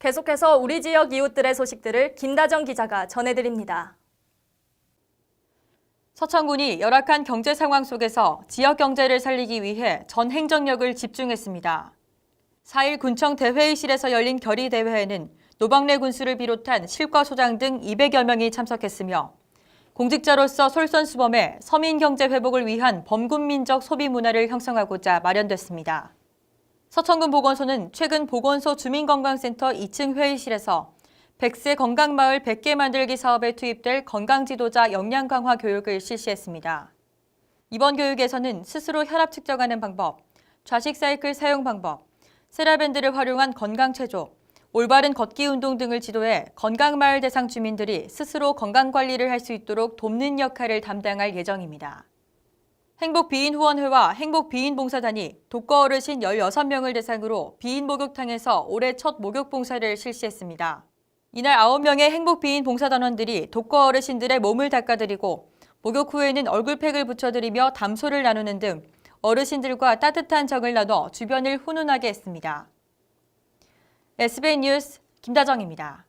계속해서 우리 지역 이웃들의 소식들을 김다정 기자가 전해드립니다. 서천군이 열악한 경제 상황 속에서 지역 경제를 살리기 위해 전 행정력을 집중했습니다. 4일 군청 대회의실에서 열린 결의 대회에는 노방래 군수를 비롯한 실과소장 등 200여 명이 참석했으며 공직자로서 솔선수범해 서민 경제 회복을 위한 범군민적 소비 문화를 형성하고자 마련됐습니다. 서천군 보건소는 최근 보건소 주민건강센터 2층 회의실에서 100세 건강마을 100개 만들기 사업에 투입될 건강지도자 역량 강화 교육을 실시했습니다. 이번 교육에서는 스스로 혈압 측정하는 방법, 좌식 사이클 사용 방법, 세라밴드를 활용한 건강 체조, 올바른 걷기 운동 등을 지도해 건강마을 대상 주민들이 스스로 건강관리를 할 수 있도록 돕는 역할을 담당할 예정입니다. 행복비인후원회와 행복비인봉사단이 독거 어르신 16명을 대상으로 비인 목욕탕에서 올해 첫 목욕 봉사를 실시했습니다. 이날 9명의 행복비인 봉사단원들이 독거 어르신들의 몸을 닦아드리고 목욕 후에는 얼굴팩을 붙여드리며 담소를 나누는 등 어르신들과 따뜻한 정을 나눠 주변을 훈훈하게 했습니다. SBN 뉴스 김다정입니다.